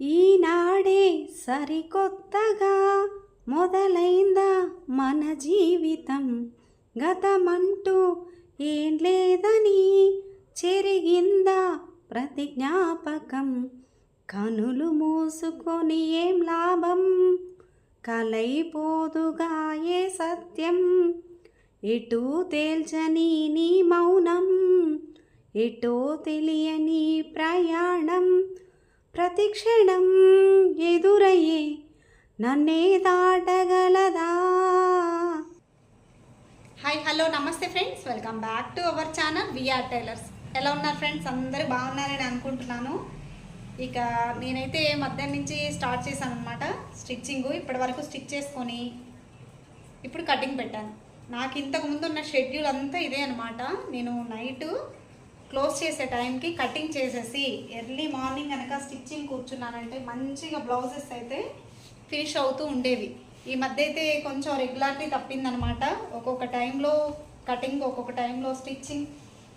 ఈనాడే సరికొత్తగా మొదలైందా మన జీవితం. గతమంటూ ఏం లేదని చెరిగిందా ప్రతి జ్ఞాపకం. కనులు మూసుకొని ఏం లాభం? కలైపోదుగా ఏ సత్యం? ఎటు తేల్చని నీ మౌనం? ఎటో తెలియని ప్రయాణం? ప్రతిక్షణం ఎదురయ్యే నన్నే దాటగలదా? హాయ్ హలో నమస్తే friends welcome back to our channel VR tailors ఎలా ఉన్నారు ఫ్రెండ్స్ అందరూ బాగున్నారని అనుకుంటున్నాను. ఇక నేనైతే మధ్యాహ్నం నుంచి స్టార్ట్ చేశాను అనమాట స్టిచ్చింగ్ ఇప్పటి వరకు స్టిచ్ చేసుకొని ఇప్పుడు కటింగ్ పెట్టాను. నాకు ఇంతకుముందు ఉన్న షెడ్యూల్ అంతా ఇదే అనమాట నేను నైటు క్లోజ్ చేసే టైంకి కటింగ్ చేసేసి ఎర్లీ మార్నింగ్ కనుక స్టిచ్చింగ్ కూర్చున్నానంటే మంచిగా బ్లౌజెస్ అయితే ఫినిష్ అవుతూ ఉండేవి. ఈ మధ్య అయితే కొంచెం రెగ్యులారిటీ తప్పిందనమాట. ఒక్కొక్క టైంలో కటింగ్ ఒక్కొక్క టైంలో స్టిచ్చింగ్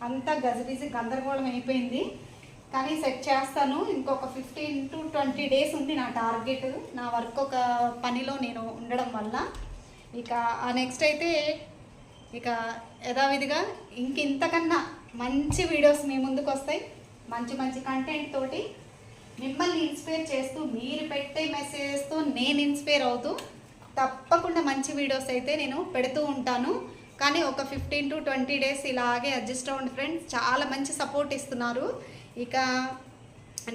అంతా గజిబిజి గందరగోళం అయిపోయింది. కానీ సెట్ చేస్తాను. ఇంకొక ఫిఫ్టీన్ టు ట్వంటీ డేస్ ఉంది నా టార్గెట్. నా వర్క్ ఒక పనిలో నేను ఉండడం వల్ల. ఇక ఆ నెక్స్ట్ అయితే ఇక యథావిధిగా ఇంక ఇంతకన్నా మంచి వీడియోస్ మీ ముందుకు వస్తాయి. మంచి మంచి కంటెంట్ తోటి మిమ్మల్ని ఇన్స్పైర్ చేస్తూ మీరు పెట్టే మెసేజెస్తో నేను ఇన్స్పైర్ అవుతూ తప్పకుండా మంచి వీడియోస్ అయితే నేను పెడుతూ ఉంటాను. కానీ ఒక ఫిఫ్టీన్ టు ట్వంటీ డేస్ ఇలాగే అడ్జస్ట్ అవ్వండి ఫ్రెండ్స్ చాలా మంచి సపోర్ట్ ఇస్తున్నారు. ఇక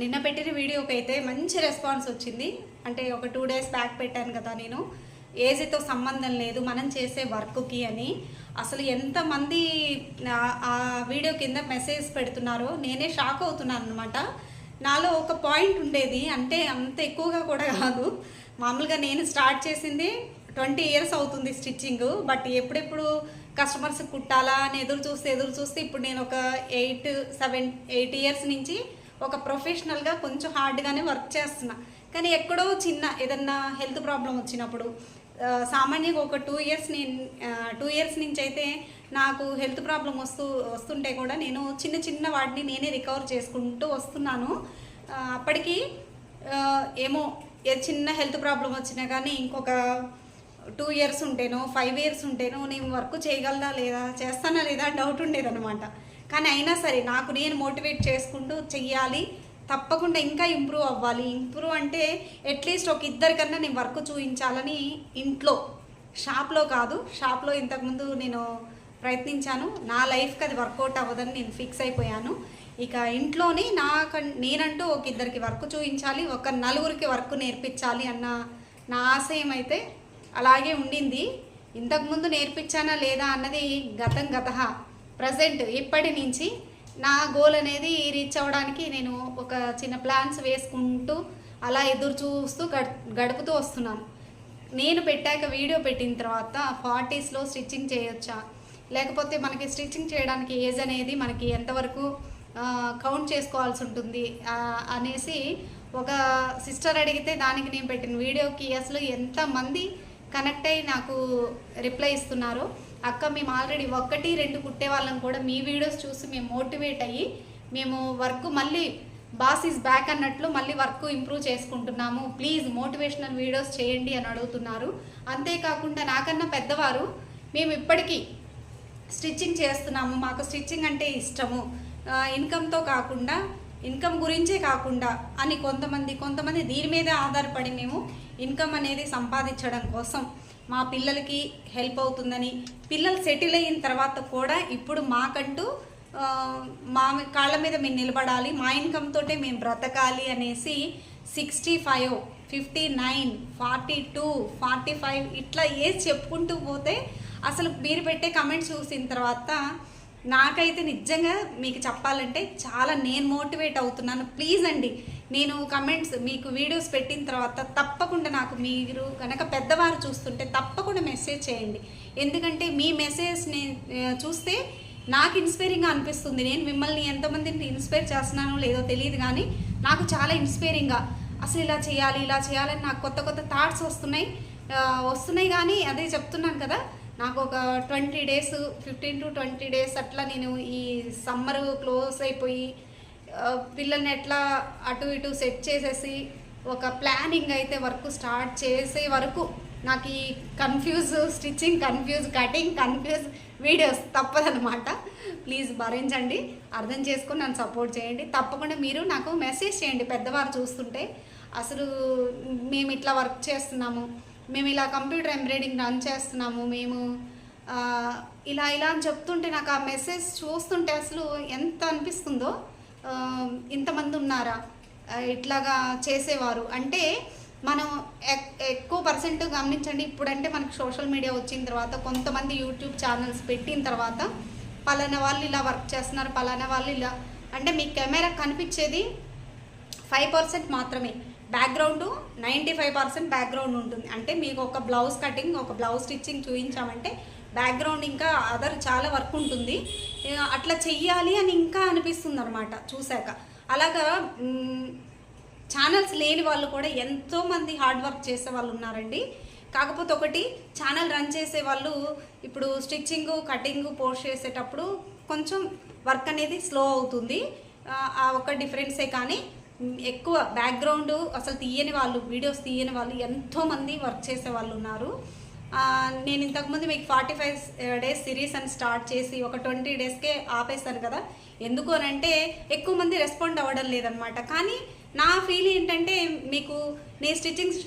నిన్న పెట్టిన వీడియోకి అయితే మంచి రెస్పాన్స్ వచ్చింది. అంటే ఒక టూ డేస్ బ్యాక్ పెట్టాను కదా నేను. ఏజ్తో సంబంధం లేదు మనం చేసే వర్క్కి అని. అసలు ఎంతమంది ఆ- వీడియో కింద మెసేజ్ పెడుతున్నారో నేనే షాక్ అవుతున్నాను అనమాట నాలో ఒక పాయింట్ ఉండేది అంటే అంత ఎక్కువగా కూడా కాదు. మామూలుగా నేను స్టార్ట్ చేసింది ట్వంటీ ఇయర్స్ అవుతుంది స్టిచ్చింగ్ బట్ ఎప్పుడెప్పుడు కస్టమర్స్ కుట్టాలా అని ఎదురు చూస్తే ఎదురు చూస్తే ఇప్పుడు నేను ఒక ఎయిట్ సెవెన్ ఎయిట్ ఇయర్స్ నుంచి ఒక ప్రొఫెషనల్గా కొంచెం హార్డ్గానే వర్క్ చేస్తున్నా. కానీ ఎక్కడో చిన్న ఏదన్నా హెల్త్ ప్రాబ్లం వచ్చినప్పుడు సామాన్యంగా ఒక టూ ఇయర్స్ నేను టూ ఇయర్స్ నుంచి అయితే నాకు హెల్త్ ప్రాబ్లం వస్తూ వస్తుంటే కూడా నేను చిన్న చిన్న వాటిని నేనే రికవర్ చేసుకుంటూ వస్తున్నాను. అప్పటికి ఏమో ఏ చిన్న హెల్త్ ప్రాబ్లం వచ్చినా కానీ ఇంకొక టూ ఇయర్స్ ఉంటేనో ఫైవ్ ఇయర్స్ ఉంటేనో నేను వర్క్ చేయగలదా లేదా చేస్తానా లేదా డౌట్ ఉండేదన్నమాట. కానీ అయినా సరే నాకు నేను మోటివేట్ చేసుకుంటూ చెయ్యాలి. తప్పకుండా ఇంకా ఇంప్రూవ్ అవ్వాలి. ఇంప్రూవ్ అంటే అట్లీస్ట్ ఒక ఇద్దరికన్నా నేను వర్క్ చూపించాలని ఇంట్లో. షాప్లో కాదు షాప్లో ఇంతకుముందు నేను ప్రయత్నించాను. నా లైఫ్కి అది వర్కౌట్ అవ్వదని నేను ఫిక్స్ అయిపోయాను. ఇక ఇంట్లోనే నాకు నేనంటూ ఒక ఇద్దరికి వర్క్ చూపించాలి ఒక నలుగురికి వర్క్ నేర్పించాలి అన్న నా ఆశయం అయితే అలాగే ఉండింది. ఇంతకుముందు నేర్పించానా లేదా అన్నది గతం గత ప్రజెంట్ ఇప్పటి నుంచి నా గోల్ అనేది రీచ్ అవ్వడానికి నేను ఒక చిన్న ప్లాన్స్ వేసుకుంటూ అలా ఎదురు చూస్తూ గడుపుతూ వస్తున్నాను. నేను పెట్టాక వీడియో పెట్టిన తర్వాత ఫార్టీస్లో స్టిచ్చింగ్ చేయొచ్చా? లేకపోతే మనకి స్టిచ్చింగ్ చేయడానికి ఏజ్ అనేది మనకి ఎంతవరకు కౌంట్ చేసుకోవాల్సి ఉంటుంది? అనేసి ఒక సిస్టర్ అడిగితే దానికి నేను పెట్టిన వీడియోకి అసలు ఎంతమంది కనెక్ట్ అయ్యి నాకు రిప్లై ఇస్తున్నారు అక్క మేము ఆల్రెడీ ఒక్కటి రెండు కుట్టే వాళ్ళం కూడా. మీ వీడియోస్ చూసి మేము మోటివేట్ అయ్యి మేము వర్క్ మళ్ళీ బాస్ ఈజ్ బ్యాక్ అన్నట్లు మళ్ళీ వర్క్ ఇంప్రూవ్ చేసుకుంటున్నాము. ప్లీజ్ మోటివేషనల్ వీడియోస్ చేయండి అని అడుగుతున్నారు. అంతేకాకుండా నాకన్నా పెద్దవారు మేము ఇప్పటికీ స్టిచ్చింగ్ చేస్తున్నాము. మాకు స్టిచ్చింగ్ అంటే ఇష్టము. ఇన్కమ్తో కాకుండా ఇన్కమ్ గురించే కాకుండా అని కొంతమంది కొంతమంది దీని మీదే ఆధారపడి మేము ఇన్కమ్ అనేది సంపాదించడం కోసం మా పిల్లలకి హెల్ప్ అవుతుందని. పిల్లలు సెటిల్ అయిన తర్వాత కూడా ఇప్పుడు మాకంటూ మా కాళ్ళ మీద మేము నిలబడాలి మా ఇన్కమ్ తోటే మేము బ్రతకాలి అనేసి sixty five fifty nine forty two forty five ఇట్లా ఏది చెప్పుకుంటూ పోతే అసలు మీరు పెట్టే కమెంట్స్ చూసిన తర్వాత నాకైతే నిజంగా మీకు చెప్పాలంటే చాలా నేను మోటివేట్ అవుతున్నాను. ప్లీజ్ అండి నేను కమెంట్స్ మీకు వీడియోస్ పెట్టిన తర్వాత తప్పకుండా నాకు మీరు కనుక పెద్దవారు చూస్తుంటే తప్పకుండా మెసేజ్ చేయండి. ఎందుకంటే మీ మెసేజ్ని చూస్తే నాకు ఇన్స్పైరింగ్గా అనిపిస్తుంది. నేను మిమ్మల్ని ఎంతమందిని ఇన్స్పైర్ చేస్తున్నానో లేదో తెలియదు కానీ నాకు చాలా ఇన్స్పైరింగ్గా అసలు ఇలా చేయాలి ఇలా చేయాలని నాకు కొత్త కొత్త థాట్స్ వస్తున్నాయి. వస్తున్నాయి కానీ అదే చెప్తున్నాను కదా నాకు ఒక twenty days fifteen to twenty days అట్లా నేను ఈ సమ్మర్ క్లోజ్ అయిపోయి పిల్లల్ని ఎట్లా అటు ఇటు సెట్ చేసేసి ఒక ప్లానింగ్ అయితే వర్క్ స్టార్ట్ చేసే వరకు నాకు ఈ confuse stitching confuse cutting confuse videos తప్పదనమాట please భరించండి అర్థం చేసుకొని నన్ను సపోర్ట్ చేయండి. తప్పకుండా మీరు నాకు మెసేజ్ చేయండి పెద్దవారు చూస్తుంటే. అసలు మేము ఇట్లా వర్క్ చేస్తున్నాము. మేము ఇలా కంప్యూటర్ ఎంబ్రాయిడింగ్ రన్ చేస్తున్నాము మేము ఇలా ఇలా అని చెప్తుంటే నాకు ఆ మెసేజ్ చూస్తుంటే అసలు ఎంత అనిపిస్తుందో ఇంతమంది ఉన్నారా ఇట్లాగా చేసేవారు. అంటే మనం ఎక్- ఎక్కువ పర్సెంట్ గమనించండి ఇప్పుడంటే మనకు సోషల్ మీడియా వచ్చిన తర్వాత కొంతమంది యూట్యూబ్ ఛానల్స్ పెట్టిన తర్వాత పలానా వాళ్ళు ఇలా వర్క్ చేస్తున్నారు పలానా వాళ్ళు ఇలా అంటే మీ కెమెరా కనిపించేది ఫైవ్ పర్సెంట్ మాత్రమే. Background ninety five percent background ఉంటుంది. అంటే మీకు ఒక బ్లౌజ్ కటింగ్ ఒక బ్లౌజ్ స్టిచ్చింగ్ చూపించామంటే బ్యాక్గ్రౌండ్ ఇంకా అదర్ చాలా వర్క్ ఉంటుంది. అట్లా చెయ్యాలి అని ఇంకా అనిపిస్తుంది అనమాట చూశాక. అలాగా ఛానల్స్ లేని వాళ్ళు కూడా ఎంతో మంది హార్డ్ వర్క్ చేసే వాళ్ళు ఉన్నారండి. కాకపోతే ఒకటి ఛానల్ రన్ చేసే వాళ్ళు ఇప్పుడు స్టిచ్చింగ్ కటింగ్ పోస్ట్ చేసేటప్పుడు కొంచెం వర్క్ అనేది స్లో అవుతుంది. ఆ, ఒక్క ఒక డిఫరెన్సే కానీ ఎక్కువ బ్యాక్గ్రౌండ్ అసలు తీయని వాళ్ళు వీడియోస్ తీయని వాళ్ళు ఎంతోమంది వర్క్ చేసే వాళ్ళు ఉన్నారు. నేను ఇంతకుముందు మీకు ఫార్టీ ఫైవ్ డేస్ సిరీస్ అని స్టార్ట్ చేసి ఒక ట్వంటీ డేస్కే ఆపేస్తాను కదా. ఎందుకు అని అంటే ఎక్కువ మంది రెస్పాండ్ అవ్వడం లేదనమాట కానీ నా ఫీల్ ఏంటంటే మీకు నేను స్టిచ్చింగ్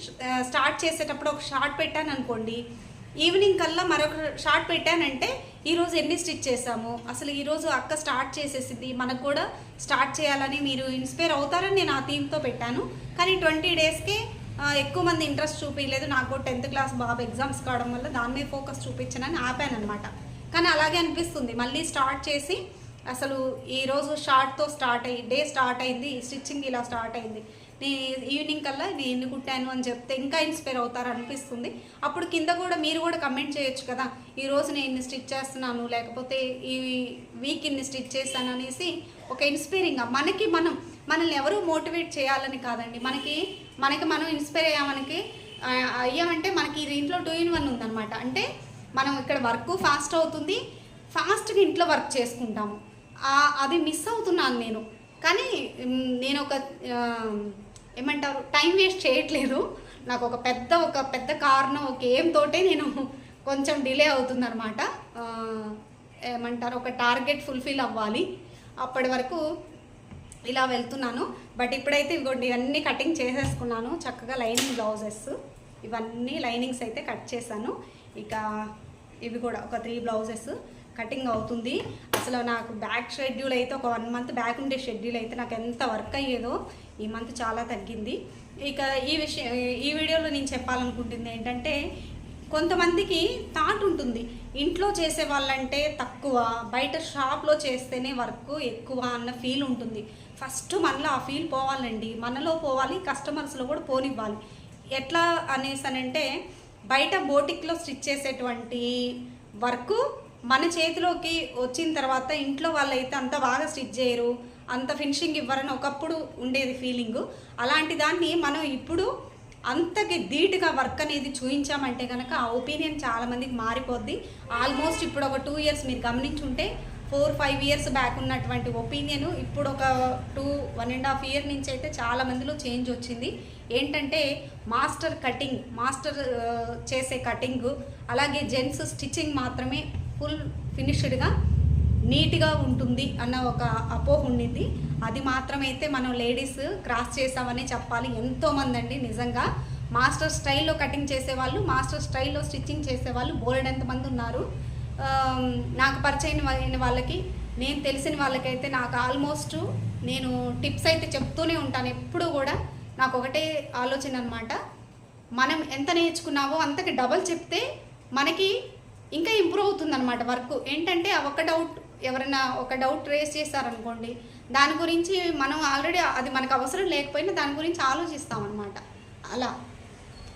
స్టార్ట్ చేసేటప్పుడు ఒక షార్ట్ పెట్టాను అనుకోండి. ఈవినింగ్ కల్లా మరొక షార్ట్ పెట్టానంటే ఈరోజు ఎన్ని స్టిచ్ చేసాము అసలు ఈరోజు అక్క స్టార్ట్ చేసేసింది. మనకు కూడా స్టార్ట్ చేయాలని మీరు ఇన్స్పైర్ అవుతారని నేను ఆ థీమ్తో పెట్టాను. కానీ ట్వంటీ డేస్కే ఎక్కువ మంది ఇంట్రెస్ట్ చూపించలేదు నాకు టెన్త్ క్లాస్ బాబు ఎగ్జామ్స్ కావడం వల్ల దాని మీద ఫోకస్ చూపించనని ఆపాను అనమాట కానీ అలాగే అనిపిస్తుంది. మళ్ళీ స్టార్ట్ చేసి అసలు ఈరోజు షార్ట్తో స్టార్ట్ అయ్యి డే స్టార్ట్ అయింది. స్టిచ్చింగ్ ఇలా స్టార్ట్ అయింది. ఈవినింగ్ కల్లా ఇది ఎన్ని కుట్టాను అని చెప్తే ఇంకా ఇన్స్పైర్ అవుతారు అనిపిస్తుంది. అప్పుడు కింద కూడా మీరు కూడా కమెంట్ చేయొచ్చు కదా. ఈరోజు నేను ఇన్ని స్టిచ్ చేస్తున్నాను లేకపోతే ఈ వీక్ ఇన్ని స్టిచ్ చేస్తాను అనేసి ఒక ఇన్స్పైరింగ్గా మనకి మనం మనల్ని ఎవరు మోటివేట్ చేయాలని కాదండి. మనకి మనకి మనం ఇన్స్పైర్ అయ్యామనికి అయ్యామంటే మనకి దీంట్లో టూ ఇన్ వన్ ఉందన్నమాట. అంటే మనం ఇక్కడ వర్క్ ఫాస్ట్ అవుతుంది ఫాస్ట్గా ఇంట్లో వర్క్ చేసుకుంటాము. అది మిస్ అవుతున్నాను నేను. కానీ నేను ఒక ఏమంటారు? టైం వేస్ట్ చేయట్లేదు. నాకు ఒక పెద్ద ఒక పెద్ద కారణం ఒక ఏం తోటే నేను కొంచెం డిలే అవుతుందన్నమాట. ఏమంటారు? ఒక టార్గెట్ ఫుల్ఫిల్ అవ్వాలి. అప్పటి వరకు ఇలా వెళ్తున్నాను. బట్ ఇప్పుడైతే ఇవ్వండి ఇవన్నీ కటింగ్ చేసేసుకున్నాను. చక్కగా లైనింగ్ బ్లౌజెస్. ఇవన్నీ లైనింగ్స్ అయితే కట్ చేశాను. ఇక ఇవి కూడా ఒక త్రీ బ్లౌజెస్. కటింగ్ అవుతుంది. అసలు నాకు బ్యాక్ షెడ్యూల్ అయితే ఒక వన్ మంత్ బ్యాక్ ఉండే షెడ్యూల్ అయితే నాకు ఎంత వర్క్ అయ్యేదో ఈ మంత్ చాలా తగ్గింది. ఇక ఈ విషయం ఈ వీడియోలో నేను చెప్పాలనుకుంటుంది ఏంటంటే కొంతమందికి థాట్ ఉంటుంది. ఇంట్లో చేసే వాళ్ళంటే తక్కువ బయట షాప్లో చేస్తేనే వర్క్ ఎక్కువ అన్న ఫీల్ ఉంటుంది. ఫస్ట్ మనలో ఆ ఫీల్ పోవాలండి. మనలో పోవాలి కస్టమర్స్లో కూడా పోనివ్వాలి. ఎట్లా అనేసి అంటే బయట బోటిక్లో స్టిచ్ చేసేటువంటి వర్క్ మన చేతిలోకి వచ్చిన తర్వాత ఇంట్లో వాళ్ళైతే అంత బాగా స్టిచ్ చేయరు అంత ఫినిషింగ్ ఇవ్వరని ఒకప్పుడు ఉండేది ఫీలింగ్ అలాంటి దాన్ని మనం ఇప్పుడు అంతకి ధీటుగా వర్క్ అనేది చూపించామంటే కనుక ఆ ఒపీనియన్ చాలామందికి మారిపోద్ది. ఆల్మోస్ట్ ఇప్పుడు ఒక టూ ఇయర్స్ మీరు గమనించుంటే ఫోర్ ఫైవ్ ఇయర్స్ బ్యాక్ ఉన్నటువంటి ఒపీనియన్ ఇప్పుడు ఒక two one and half year నుంచి అయితే చాలా మందిలో చేంజ్ వచ్చింది. ఏంటంటే మాస్టర్ కటింగ్ మాస్టర్ చేసే కటింగ్ అలాగే జెంట్స్ స్టిచ్చింగ్ మాత్రమే ఫుల్ ఫినిష్డ్గా నీట్గా ఉంటుంది అన్న ఒక అపోహ ఉండింది అది మాత్రమైతే మనం లేడీస్ క్రాస్ చేసామని చెప్పాలి. ఎంతోమంది అండి నిజంగా. మాస్టర్ స్టైల్లో కటింగ్ చేసేవాళ్ళు మాస్టర్ స్టైల్లో స్టిచ్చింగ్ చేసేవాళ్ళు బోల్డ్ ఎంతమంది ఉన్నారు. నాకు పరిచయం అయిన వాళ్ళకి నేను తెలిసిన వాళ్ళకైతే నాకు ఆల్మోస్ట్ నేను టిప్స్ అయితే చెప్తూనే ఉంటాను. ఎప్పుడూ కూడా నాకు ఒకటే ఆలోచన అనమాట మనం ఎంత నేర్చుకున్నావో అంతకి డబల్ చెప్తే మనకి ఇంకా ఇంప్రూవ్ అవుతుంది అనమాట వర్క్. ఏంటంటే ఒక డౌట్ ఎవరైనా ఒక డౌట్ రేస్ చేశారనుకోండి దాని గురించి మనం ఆల్రెడీ అది మనకు అవసరం లేకపోయినా దాని గురించి ఆలోచిస్తామన్నమాట. అలా.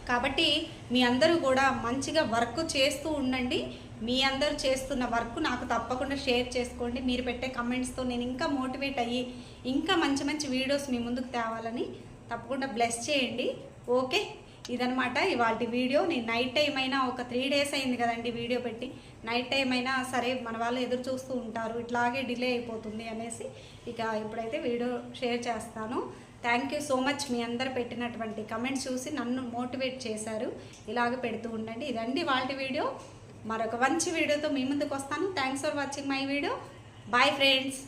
కాబట్టి మీ అందరూ కూడా మంచిగా వర్క్ చేస్తూ ఉండండి. మీ అందరూ చేస్తున్న వర్క్ నాకు తప్పకుండా షేర్ చేసుకోండి. మీరు పెట్టే కమెంట్స్తో నేను ఇంకా మోటివేట్ అయ్యి ఇంకా మంచి మంచి వీడియోస్ మీ ముందుకు తేవాలని తప్పకుండా బ్లెస్ చేయండి. ఓకే? ఇదనమాట ఇవాళ వీడియో నేను నైట్ టైం అయినా ఒక త్రీ డేస్ అయింది కదండి వీడియో పెట్టి. నైట్ టైం అయినా సరే మన వాళ్ళు ఎదురు చూస్తూ ఉంటారు. ఇట్లాగే డిలే అయిపోతుంది అనేసి ఇక ఇప్పుడైతే వీడియో షేర్ చేస్తాను. థ్యాంక్ యూ సో మచ్ మీ అందరు పెట్టినటువంటి కమెంట్స్ చూసి నన్ను మోటివేట్ చేశారు. ఇలాగ పెడుతూ ఉండండి. ఇదండి వాళ్ళ వీడియో. మరొక మంచి వీడియోతో మీ ముందుకు వస్తాను. Thanks for watching my video bye friends